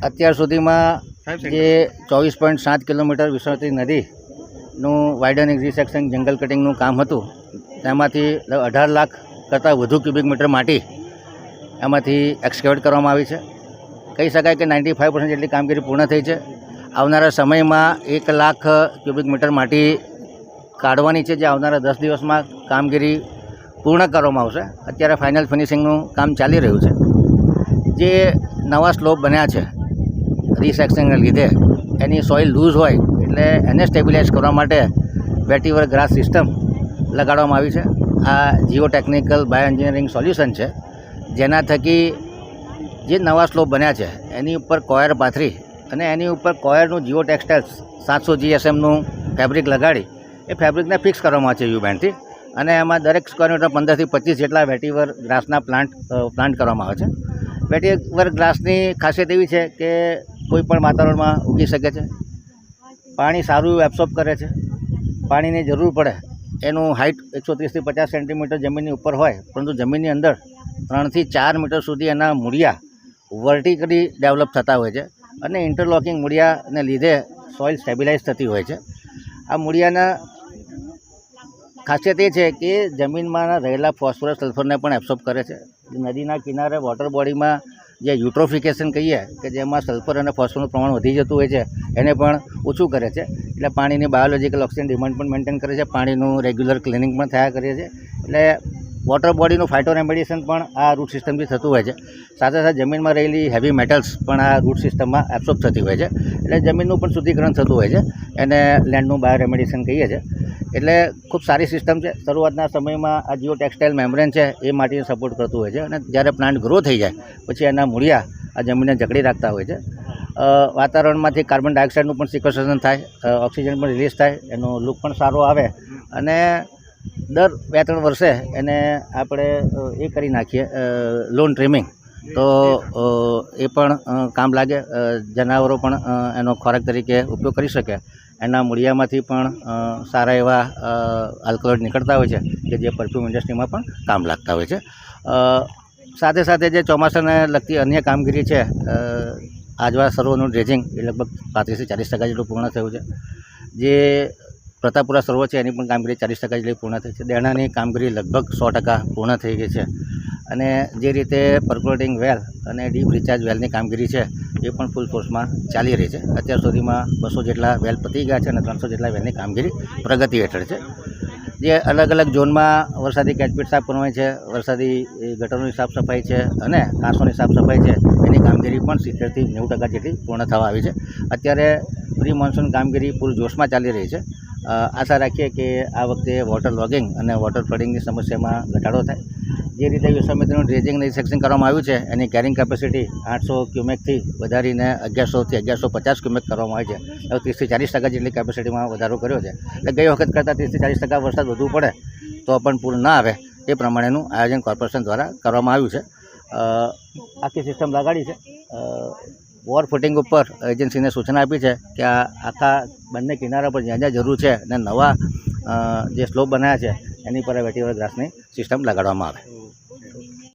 અત્યાર સુધીમાં જે ચોવીસ પોઈન્ટ સાત કિલોમીટર વિસરતી નદીનું વાઇડન રિસેક્શન જંગલ કટિંગનું કામ હતું તેમાંથી અઢાર લાખ કરતાં વધુ ક્યુબિક મીટર માટી એમાંથી એક્સકેવેટ કરવામાં આવી છે. કહી શકાય કે નાઇન્ટી ફાઇવ પર્સન્ટ જેટલી કામગીરી પૂર્ણ થઈ છે. આવનારા સમયમાં એક લાખ ક્યુબિક મીટર માટી કાઢવાની છે જે આવનારા દસ દિવસમાં કામગીરી પૂર્ણ કરવામાં આવશે. અત્યારે ફાઇનલ ફિનિશિંગનું કામ ચાલી રહ્યું છે. જે નવા સ્લોપ બન્યા છે રિસેક્શનને લીધે એની સોઇલ લૂઝ હોય એટલે એને સ્ટેબિલાઇઝ કરવા માટે વેટીવર ગ્રાસ સિસ્ટમ લગાડવામાં આવી છે. આ Jio technical bio engineering solution છે. જેના થકી જે નવા સ્લોપ બન્યા છે, એની ઉપર કોયર પાથરી અને એની ઉપર કોયરનું જીઓ ટેક્સટાઇલ્સ સાતસો જીએસએમનું ફેબ્રિક લગાડી, એ ફેબ્રિકને ફિક્સ કરવામાં આવે છે યુ બેન્ડથી અને એમાં દરેક સ્ક્વેર મીટર પંદરથી પચીસ જેટલા વેટીવર ગ્રાસના પ્લાન્ટ પ્લાન્ટ કરવામાં આવે છે. વેટીવર ગ્રાસની ખાસિયત એવી છે કે કોઈ પણ વાતાવરણમાં ઉગી શકે છે? પાણી સારું એબ્સોર્બ કરે છે. પાણીની જરૂર પડે. એનું હાઇટ એકસો ત્રીસથી પચાસ સેન્ટીમીટર જમીનની ઉપર હોય, પરંતુ જમીનની અંદર ત્રણથી ચાર મીટર સુધી એના મૂળિયા વર્ટિકલી ડેવલપ થતા હોય છે અને ઇન્ટરલોકિંગ મૂળિયાને લીધે સોઇલ સ્ટેબિલાઇઝ થતી હોય છે. આ મૂળિયાના ખાસિયત એ છે કે જમીનમાં રહેલા ફોસ્ફરસ સલ્ફરને પણ એબ્સોર્બ કરે છે. નદીના કિનારે વોટર બોડીમાં જે યુટ્રોફિકેશન કહીએ કે જેમાં સલ્ફર અને ફોસ્ફરનું પ્રમાણ વધી જતું હોય છે, એને પણ ઓછું કરે છે. એટલે પાણીની બાયોલોજીકલ ઓક્સિજન ડિમાન્ડ પણ મેન્ટેન કરે છે. પાણીનું રેગ્યુલર ક્લિનિંગ પણ થયા કરે છે. એટલે વોટર બોડીનું ફાઇટો રેમેડિએશન પણ આ રૂટ સિસ્ટમથી થતું હોય છે. સાથે સાથે જમીનમાં રહેલી હેવી મેટલ્સ પણ આ રૂટ સિસ્ટમમાં એબ્સોર્બ થતી હોય છે. એટલે જમીનનું પણ શુદ્ધિકરણ થતું હોય છે. એને લેન્ડનું બાયો રેમેડિએશન કહીએ છીએ એટલે ખૂબ સારી સિસ્ટમ છે. શરૂઆતના સમયમાં આ જીઓ ટેક્સટાઇલ મેમ્બ્રેન છે એ માટીને સપોર્ટ કરતું હોય છે અને જ્યારે પ્લાન્ટ ગ્રો થઈ જાય, પછી એના મૂળિયા આ જમીનને જકડી રાખતા હોય છે. વાતાવરણમાંથી કાર્બન ડાયોક્સાઇડનું પણ સિક્વેસ્ટ્રેશન થાય ઓક્સિજન પણ રિલીઝ થાય, એનો લુક પણ સારો આવે અને દર બે ત્રણ વર્ષે એને આપણે એ કરી નાખીએ લોન ટ્રીમિંગ તો એ પણ કામ લાગે. જનાવરો પણ એનો ખોરાક તરીકે ઉપયોગ કરી શકે. એના મૂળિયામાંથી પણ સારા એવા આલ્કોહોલ નીકળતા હોય છે કે જે પરફ્યુમ ઇન્ડસ્ટ્રીમાં પણ કામ લાગતા હોય છે. સાથે સાથે જે ચોમાસાને લગતી અન્ય કામગીરી છે આજવા સરોવરનું ડ્રેજિંગ એ લગભગ પાંત્રીસથી ચાલીસ ટકા જેટલું પૂર્ણ થયું છે. જે પ્રતાપપુરા સરોવર છે એની પણ કામગીરી ચાલીસ ટકા જેટલી પૂર્ણ થઈ છે. દેણાની કામગીરી લગભગ સો ટકા પૂર્ણ થઈ ગઈ છે. અને જે રીતે પર્કોલેટિંગ વેલ અને ડીપ રિચાર્જ વેલની કામગીરી છે, એ પણ ફૂલ ફોર્સમાં ચાલી રહી છે. અત્યાર સુધીમાં બસો જેટલા વેલ પતી ગયા છે અને ત્રણસો જેટલા વેલની કામગીરી પ્રગતિ હેઠળ છે. જે અલગ અલગ ઝોનમાં વરસાદી કેચપીટ સાફ કરવાની છે, વરસાદી ગટરોની સાફ સફાઈ છે અને કાંસોની સાફ સફાઈ છે, એની કામગીરી પણ સિત્તેરથી નેવું ટકા જેટલી પૂર્ણ થવા આવી છે. અત્યારે પ્રી મોન્સૂન કામગીરી પૂરજોશમાં ચાલી રહી છે. આશા રાખીએ કે આ વખતે વોટર લોગિંગ અને વોટર ફ્લડિંગની સમસ્યામાં ઘટાડો થાય. જે રીતે વિશ્વામિત્રનું ડ્રેજિંગ સેક્શન કરવામાં આવ્યું છે, એની કેરિંગ કેપેસિટી આઠસો ક્યુમેકથી વધારીને અગિયારસોથી અગિયારસો પચાસ ક્યુમેક કરવામાં આવી છે. હવે ત્રીસથી ચાલીસ ટકા જેટલી કેપેસિટીમાં વધારો કર્યો છે. એટલે ગઈ વખત કરતાં ત્રીસથી ચાલીસ ટકા વરસાદ વધુ પડે, તો પણ પૂર ના આવે, એ પ્રમાણેનું આયોજન કોર્પોરેશન દ્વારા કરવામાં આવ્યું છે. આખી સિસ્ટમ લગાડી છે. વોર ફૂટિંગ ઉપર એજન્સીને સૂચના આપી છે કે આ આખા બંને કિનારા પર જ્યાં જ્યાં જરૂર છે અને નવા જે સ્લોપ બનાવ્યા છે, એની પર વેટીવર ગ્રાસની સિસ્ટમ લગાડવામાં આવે.